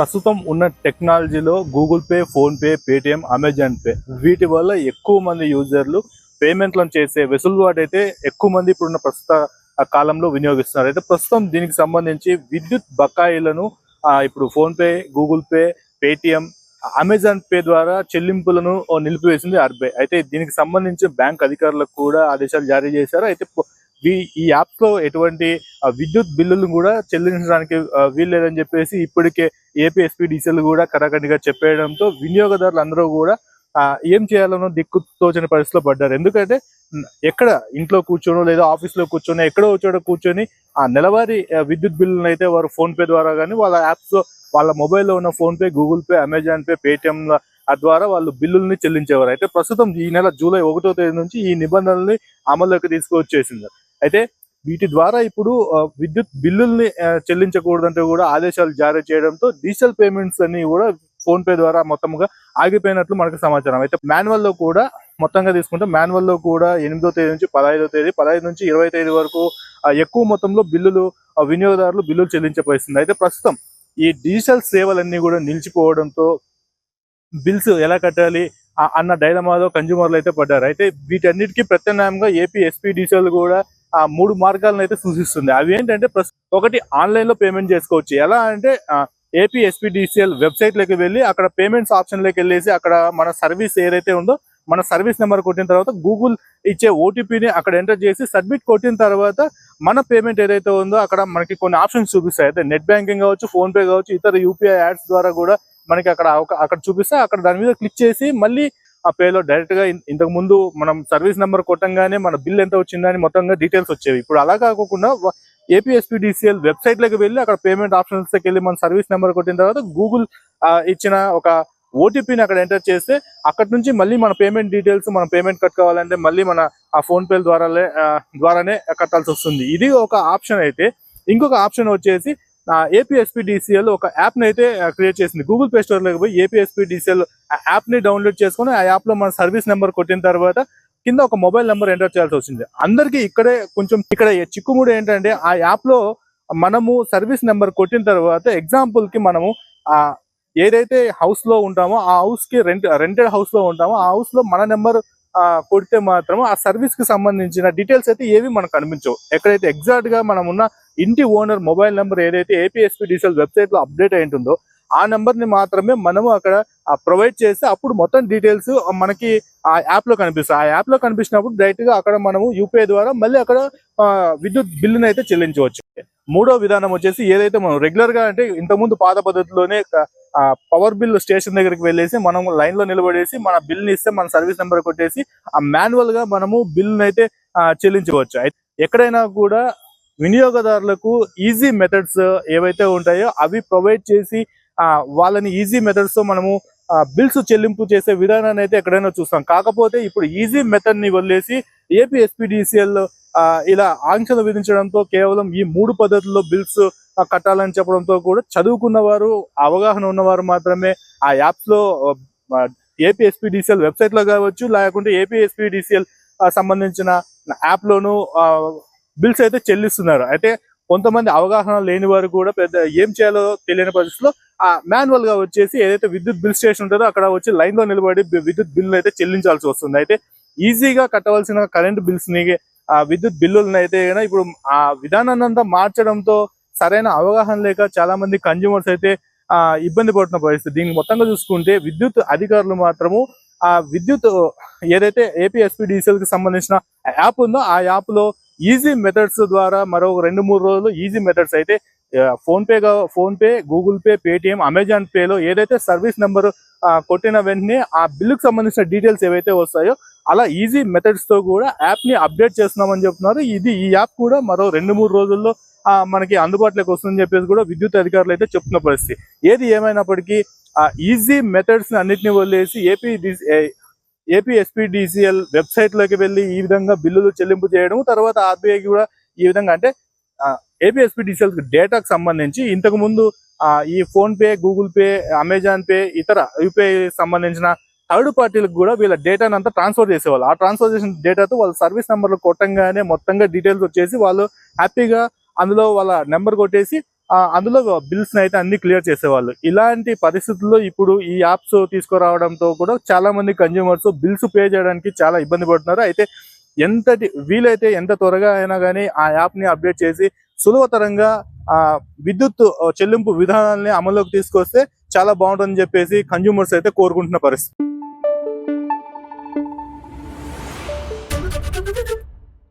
ప్రస్తుతం ఉన్న టెక్నాలజీలో Google Pay PhonePe Paytm Amazon Pay వీటి వల్ల ఎక్కువ మంది యూజర్లు పేమెంట్లను చేసే వెసులుబాటు అయితే ఎక్కువ మంది ఇప్పుడున్న ప్రస్తుత కాలంలో వినియోగిస్తున్నారు. అయితే ప్రస్తుతం దీనికి సంబంధించి విద్యుత్ బకాయిలను ఇప్పుడు PhonePe Google Pay Paytm Amazon Pay ద్వారా చెల్లింపులను నిలిపివేసింది ఆర్బీఐ. అయితే దీనికి సంబంధించి బ్యాంక్ అధికారులకు కూడా ఆదేశాలు జారీ చేశారు. అయితే ఈ యాప్లో ఎటువంటి విద్యుత్ బిల్లులను కూడా చెల్లించడానికి వీల్లేదని చెప్పేసి ఇప్పటికే ఏపీ ఎస్పీడీసీలు కూడా కరాఖండిగా చెప్పేయడంతో వినియోగదారులు అందరూ కూడా ఏం చేయాలనో దిక్కు తోచని పరిస్థితిలో పడ్డారు. ఎందుకంటే ఎక్కడ ఇంట్లో కూర్చొనో లేదా ఆఫీస్లో కూర్చొని ఎక్కడో చోట కూర్చొని ఆ నెలవారీ విద్యుత్ బిల్లులను అయితే వారు ఫోన్పే ద్వారా కానీ వాళ్ళ యాప్స్లో వాళ్ళ మొబైల్లో ఉన్న PhonePe Google Pay Amazon Pay పేటిఎంల ద్వారా వాళ్ళు బిల్లుల్ని చెల్లించేవారు. అయితే ప్రస్తుతం ఈ నెల జూలై ఒకటో తేదీ నుంచి ఈ నిబంధనల్ని అమల్లోకి తీసుకువచ్చేసింది. అయితే వీటి ద్వారా ఇప్పుడు విద్యుత్ బిల్లుల్ని చెల్లించకూడదంటే కూడా ఆదేశాలు జారీ చేయడంతో డిజిటల్ పేమెంట్స్ అన్ని కూడా ఫోన్ పే ద్వారా మొత్తంగా ఆగిపోయినట్లు మనకు సమాచారం. అయితే మాన్యువల్లో కూడా మొత్తంగా తీసుకుంటే మాన్యువల్లో కూడా ఎనిమిదో తేదీ నుంచి పదహైదో తేదీ పదహైదు నుంచి ఇరవై తేదీ వరకు ఎక్కువ మొత్తంలో బిల్లులు వినియోగదారులు బిల్లులు చెల్లించే పరిస్థితుంది అయితే ప్రస్తుతం ఈ డిజిటల్ సేవలన్నీ కూడా నిలిచిపోవడంతో బిల్స్ ఎలా కట్టాలి ఆ- అన్న డైలమాలో కన్జ్యూమర్లు అయితే పడ్డారు. అయితే వీటన్నిటికీ ప్రత్యామ్నాయంగా ఏపీ ఎస్పీడీసీలు కూడా ఆ మూడు మార్గాలను అయితే సూచిస్తుంది. అవి ఏంటంటే ఒకటి ఆన్లైన్లో పేమెంట్ చేసుకోవచ్చు. ఎలా అంటే ఏపీ ఎస్పీడిసిఎల్ వెబ్సైట్లోకి వెళ్ళి అక్కడ పేమెంట్స్ ఆప్షన్లోకి వెళ్ళేసి అక్కడ మన సర్వీస్ ఏదైతే ఉందో మన సర్వీస్ నెంబర్ కొట్టిన తర్వాత గూగుల్ ఇచ్చే ఓటీపీని అక్కడ ఎంటర్ చేసి సబ్మిట్ కొట్టిన తర్వాత మన పేమెంట్ ఏదైతే ఉందో అక్కడ మనకి కొన్ని ఆప్షన్స్ చూపిస్తాయి. అయితే నెట్ బ్యాంకింగ్ కావచ్చు ఫోన్ పే కావచ్చు ఇతర యూపీఐ యాడ్స్ ద్వారా కూడా మనకి అక్కడ అక్కడ చూపిస్తే అక్కడ దాని మీద క్లిక్ చేసి మళ్ళీ ఆ పేలో డైరెక్ట్గా ఇంతకు ముందు మనం సర్వీస్ నెంబర్ కొట్టంగానే మన బిల్ ఎంత వచ్చిందని మొత్తంగా డీటెయిల్స్ వచ్చేవి. ఇప్పుడు అలా కాకుండా ఏపీఎస్పీడీసీఎల్ వెబ్సైట్లోకి వెళ్ళి అక్కడ పేమెంట్ ఆప్షన్స్ వెళ్ళి మన సర్వీస్ నెంబర్ కొట్టిన తర్వాత గూగుల్ ఇచ్చిన ఒక ఓటీపీని అక్కడ ఎంటర్ చేస్తే అక్కడ నుంచి మళ్ళీ మన పేమెంట్ డీటెయిల్స్ మనం పేమెంట్ కట్టుకోవాలంటే మళ్ళీ మన ఆ ఫోన్ పే ద్వారా ద్వారానే కట్టాల్సి వస్తుంది. ఇది ఒక ఆప్షన్ అయితే ఇంకొక ఆప్షన్ వచ్చేసి ఏపీఎస్పీడీసీఎల్ ఒక యాప్ని అయితే క్రియేట్ చేసింది. గూగుల్ ప్లే స్టోర్లోకి పోయి ఏపీఎస్పీడీసీఎల్ యాప్ని డౌన్లోడ్ చేసుకుని ఆ యాప్లో మన సర్వీస్ నెంబర్ కొట్టిన తర్వాత కింద ఒక మొబైల్ నెంబర్ ఎంటర్ చేయాల్సి వచ్చింది. అందరికీ ఇక్కడే కొంచెం ఇక్కడ చిక్కుముడు ఏంటంటే ఆ యాప్లో మనము సర్వీస్ నెంబర్ కొట్టిన తర్వాత ఎగ్జాంపుల్కి మనము ఆ ఏదైతే హౌస్లో ఉంటామో ఆ హౌస్కి రెంట్ రెంటెడ్ హౌస్లో ఉంటామో ఆ హౌస్లో మన నెంబర్ కొడితే మాత్రం ఆ సర్వీస్కి సంబంధించిన డీటెయిల్స్ అయితే ఏవి మనకు కనిపించవు. ఎక్కడైతే ఎగ్జాక్ట్గా మనం ఉన్న ఇంటి ఓనర్ మొబైల్ నెంబర్ ఏదైతే ఏపీఎస్పీ డీసెల్ వెబ్సైట్లో అప్డేట్ అయి ఉంటుందో ఆ నెంబర్ని మాత్రమే మనము అక్కడ ప్రొవైడ్ చేస్తే అప్పుడు మొత్తం డీటెయిల్స్ మనకి ఆ యాప్లో కనిపిస్తాయి ఆ యాప్లో కనిపించినప్పుడు డైరెక్ట్గా అక్కడ మనము యూపీఐ ద్వారా మళ్ళీ అక్కడ విద్యుత్ బిల్లుని అయితే చెల్లించవచ్చు. మూడో విధానం వచ్చేసి ఏదైతే మనం రెగ్యులర్గా అంటే ఇంతకుముందు పాత పద్ధతిలోనే పవర్ బిల్ స్టేషన్ దగ్గరికి వెళ్ళేసి మనం లైన్లో నిలబడేసి మన బిల్ని ఇస్తే మన సర్వీస్ నెంబర్ కొట్టేసి ఆ మాన్యువల్గా మనము బిల్ అయితే చెల్లించవచ్చు. అయితే ఎక్కడైనా కూడా వినియోగదారులకు ఈజీ మెథడ్స్ ఏవైతే ఉంటాయో అవి ప్రొవైడ్ చేసి వాళ్ళని ఈజీ మెథడ్స్తో మనము బిల్స్ చెల్లింపు చేసే విధానాన్ని అయితే ఎక్కడైనా చూస్తాం. కాకపోతే ఇప్పుడు ఈజీ మెథడ్ని వదిలేసి ఏపీ ఎస్పీడీసీఎల్ ఇలా ఆంక్షలు విధించడంతో కేవలం ఈ మూడు పద్ధతుల్లో బిల్స్ కట్టాలని చెప్పడంతో కూడా చదువుకున్న వారు అవగాహన ఉన్నవారు మాత్రమే ఆ యాప్స్లో ఏపీ ఎస్పీడీసీఎల్ వెబ్సైట్లో కావచ్చు లేకుంటే ఏపీ ఎస్పీడీసీఎల్ సంబంధించిన యాప్ లోను బిల్స్ అయితే చెల్లిస్తున్నారు. అయితే కొంతమంది అవగాహన లేని వారు కూడా పెద్ద ఏం చేయాలో తెలియని పరిస్థితిలో ఆ మాన్యువల్గా వచ్చేసి ఏదైతే విద్యుత్ బిల్ స్టేషన్ ఉంటుందో అక్కడ వచ్చి లైన్లో నిలబడి విద్యుత్ బిల్లు అయితే చెల్లించాల్సి వస్తుంది. అయితే ఈజీగా కట్టవలసిన కరెంట్ బిల్స్ని ఆ విద్యుత్ బిల్లులను అయితే ఇప్పుడు ఆ విధానాన్ని అంతా మార్చడంతో సరైన అవగాహన లేక చాలా మంది కన్జ్యూమర్స్ అయితే ఆ ఇబ్బంది పడుతున్న పరిస్థితి. దీన్ని మొత్తంగా చూసుకుంటే విద్యుత్ అధికారులు మాత్రము ఆ విద్యుత్ ఏదైతే ఏపీ డీజిల్కి సంబంధించిన యాప్ ఉందో ఆ యాప్లో ఈజీ మెథడ్స్ ద్వారా మరో రెండు మూడు రోజులు ఈజీ మెథడ్స్ అయితే PhonePe PhonePe PhonePe Google Pay Paytm Amazon పేలో ఏదైతే సర్వీస్ నెంబర్ కొట్టిన వెంటనే ఆ బిల్లుకు సంబంధించిన డీటెయిల్స్ ఏవైతే వస్తాయో అలా ఈజీ మెథడ్స్తో కూడా యాప్ని అప్డేట్ చేస్తున్నామని చెప్తున్నారు. ఇది ఈ యాప్ కూడా మరో రెండు మూడు రోజుల్లో మనకి అందుబాటులోకి వస్తుందని చెప్పేసి కూడా విద్యుత్ అధికారులు అయితే చెప్తున్న పరిస్థితి. ఏది ఏమైనప్పటికీ ఈజీ మెథడ్స్ని అన్నిటిని వదిలేసి ఏపీ ఏపీ ఎస్పీడీసీఎల్ వెబ్సైట్లోకి వెళ్ళి ఈ విధంగా బిల్లులు చెల్లింపు చేయడం తర్వాత ఆర్బీఐకి కూడా ఈ విధంగా అంటే ఏపీ ఎస్పీడీసీఎల్ డేటాకు సంబంధించి ఇంతకు ముందు ఆ, ఈ PhonePe Google Pay Amazon Pay ఇతర యూపీఐ సంబంధించిన థర్డ్ పార్టీలకు కూడా వీళ్ళ డేటాను అంతా ట్రాన్స్ఫర్ చేసేవాళ్ళు. ఆ ట్రాన్స్ఫర్ చేసిన డేటాతో వాళ్ళ సర్వీస్ నెంబర్లు కొట్టంగానే మొత్తంగా డీటెయిల్స్ వచ్చేసి వాళ్ళు హ్యాపీగా అందులో వాళ్ళ నెంబర్ కొట్టేసి అందులో బిల్స్ అయితే అన్ని క్లియర్ చేసేవాళ్ళు. ఇలాంటి పరిస్థితుల్లో ఇప్పుడు ఈ యాప్స్ తీసుకురావడంతో కూడా చాలా మంది కన్జ్యూమర్స్ బిల్స్ పే చేయడానికి చాలా ఇబ్బంది పడుతున్నారు. అయితే ఎంతటి వీలైతే ఎంత త్వరగా అయినా కానీ ఆ యాప్ని అప్డేట్ చేసి సులభతరంగా ఆ విద్యుత్ చెల్లింపు విధానాన్ని అమల్లోకి తీసుకొస్తే చాలా బాగుంటుందని చెప్పేసి కన్జ్యూమర్స్ అయితే కోరుకుంటున్న పరిస్థితి.